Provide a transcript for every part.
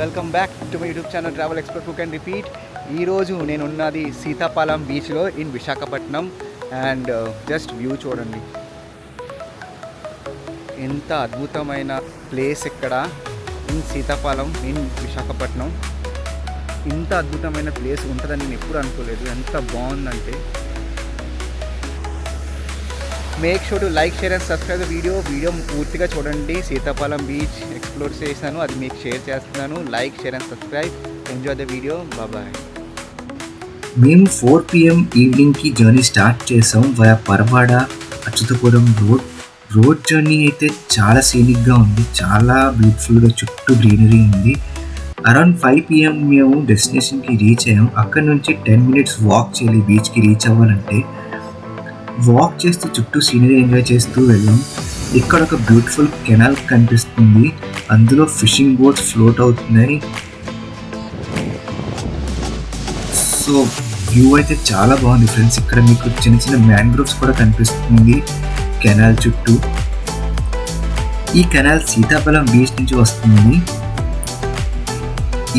Welcome back to my YouTube channel travel expert cook and repeat. ఈరోజు నేను ఉన్నది సీతాపాలెం బీచ్లో in Visakhapatnam and just view చూడండి. ఎంత అద్భుతమైన ప్లేస్ ఇక్కడ ఇన్ సీతాపాలెం ఇన్ విశాఖపట్నం. ఇంత అద్భుతమైన ప్లేస్ ఉంటుందని నేను ఎప్పుడు అనుకోలేదు. ఎంత బాగుందంటే make sure to like share and subscribe the video video పూర్తిగా చూడండి. సీతాఫలం బీచ్ ఎక్స్ప్లోర్ చేశాను. అది మీకు షేర్ చేస్తున్నాను. Like share and subscribe enjoy the video బాబాయ్ మేము ఫోర్ పిఎం ఈవినింగ్కి జర్నీ స్టార్ట్ చేసాం via Paravada Atchutapuram road road journey అయితే చాలా సీనిక్గా ఉంది. చాలా బ్యూటిఫుల్గా చుట్టూ గ్రీనరీ ఉంది. అరౌండ్ ఫైవ్ పిఎం మేము డెస్టినేషన్కి రీచ్ అయ్యాం. అక్కడ నుంచి టెన్ మినిట్స్ వాక్ చేయాలి. బీచ్కి రీచ్ అవ్వాలంటే వాక్ చేస్తూ చుట్టూ సీనరీ ఎంజాయ్ చేస్తూ వెళ్ళాం. ఇక్కడ ఒక బ్యూటిఫుల్ కెనాల్ కనిపిస్తుంది. అందులో ఫిషింగ్ బోట్స్ ఫ్లోట్ అవుతున్నాయి. సో వ్యూ అయితే చాలా బాగుంది ఫ్రెండ్స్ ఇక్కడ మీకు చిన్న చిన్న మ్యాంగ్రోవ్స్ కూడా కనిపిస్తుంది. కెనాల్ చుట్టూ. ఈ కెనాల్ సీతాఫలం బీచ్ నుంచి వస్తుంది.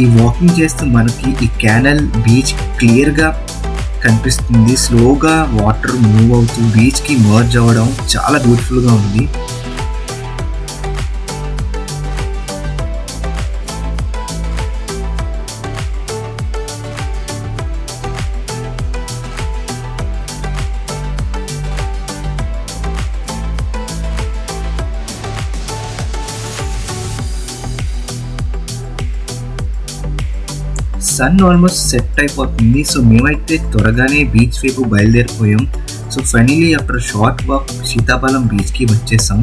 ఈ వాకింగ్ చేస్తూ మనకి ఈ కెనాల్ బీచ్ క్లియర్గా కనిపిస్తుంది. స్లోగా వాటర్ మూవ్ అవుతూ బీచ్కి మర్జ్ అవ్వడం చాలా బ్యూటిఫుల్గా ఉంది. సన్ ఆల్మోస్ట్ సెట్ అయిపోతుంది సో మేమైతే త్వరగానే బీచ్ వైపు బయలుదేరిపోయాం so finally after short walk Sitaphalam బీచ్కి వచ్చేసాం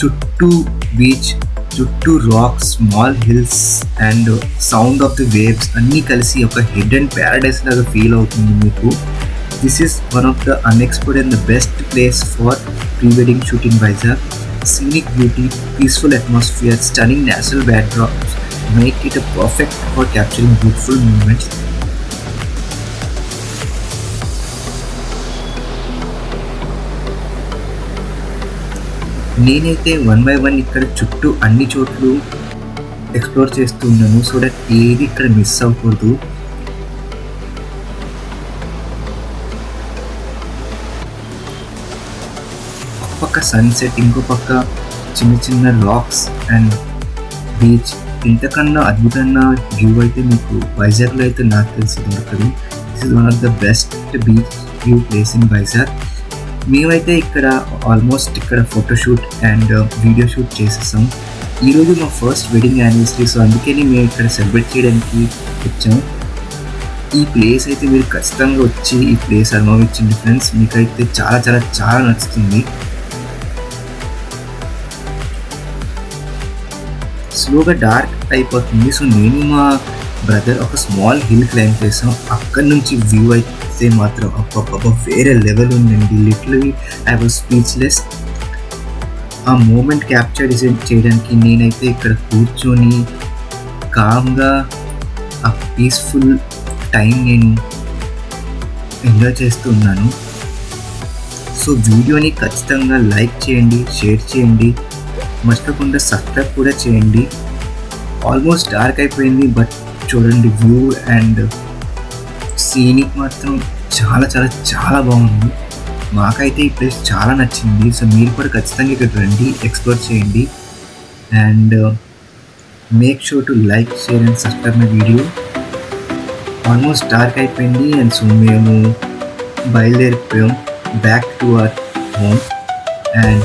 చుట్టూ బీచ్ చుట్టూ rocks small hills and sound of the waves అన్నీ కలిసి ఒక హిడెన్ ప్యారడైస్ లాగా ఫీల్ అవుతుంది మీకు this is one of the unexpected and the best place for pre wedding shooting Vizag scenic beauty, peaceful atmosphere, stunning natural backdrops make it a perfect for capturing beautiful moments. నేనైతే one by one ఇక్కడ చుట్టూ అన్ని చోట్లు explore చేస్తున్నాను so that ఏది ఇక్కడ miss అవ్వకూడదు ఒక పక్క సన్సెట్ ఇంకో పక్క చిన్న చిన్న రాక్స్ అండ్ బీచ్ ఇంతకన్నా అద్భుతమైన వ్యూ అయితే మీకు వైజాగ్లో అయితే నాకు తెలిసి దొరకదు. This is one of the best beach view place in Vizag మేమైతే ఇక్కడ ఆల్మోస్ట్ ఇక్కడ ఫోటోషూట్ అండ్ వీడియో షూట్ చేసేసాం. ఈరోజు మా ఫస్ట్ వెడ్డింగ్ యానివర్సరీ సో అందుకని మేము ఇక్కడ సెలబ్రేట్ చేయడానికి వచ్చాం. ఈ ప్లేస్ అయితే మీరు ఖచ్చితంగా వచ్చి ఈ ప్లేస్ అనుభవించండి ఫ్రెండ్స్ మీకైతే చాలా చాలా చాలా నచ్చుతుంది. స్లోగా డార్క్ అయిపోతుంది. సో నేను మా బ్రదర్ ఒక స్మాల్ హిల్ క్లైమ్ చేసాం. అక్కడ నుంచి వ్యూ అయితే మాత్రం అప్ప వేరే లెవెల్ ఉందండి. లిటరలీ ఐ వాజ్ స్పీచ్లెస్ ఆ మూమెంట్ క్యాప్చర్ చేయడానికి నేనైతే ఇక్కడ కూర్చొని కామ్గా ఆ పీస్ఫుల్ టైం నేను ఎంజాయ్ చేస్తున్నాను సో వీడియోని ఖచ్చితంగా లైక్ చేయండి షేర్ చేయండి. మర్చిపోకుండా సబ్స్క్రైబ్ కూడా చేయండి. ఆల్మోస్ట్ డార్క్ అయిపోయింది బట్ చూడండి వ్యూ అండ్ సీనిక్ మాత్రం చాలా చాలా చాలా బాగుంది. మాకైతే ఈ ప్లేస్ చాలా నచ్చింది. సో మీరు కూడా ఖచ్చితంగా ఇక్కడ రండి ఎక్స్ప్లోర్ చేయండి. And make sure to like share and subscribe my video almost dark అయిపోయింది అండ్ సో మేము బయలుదేరిపోయాం back to our home and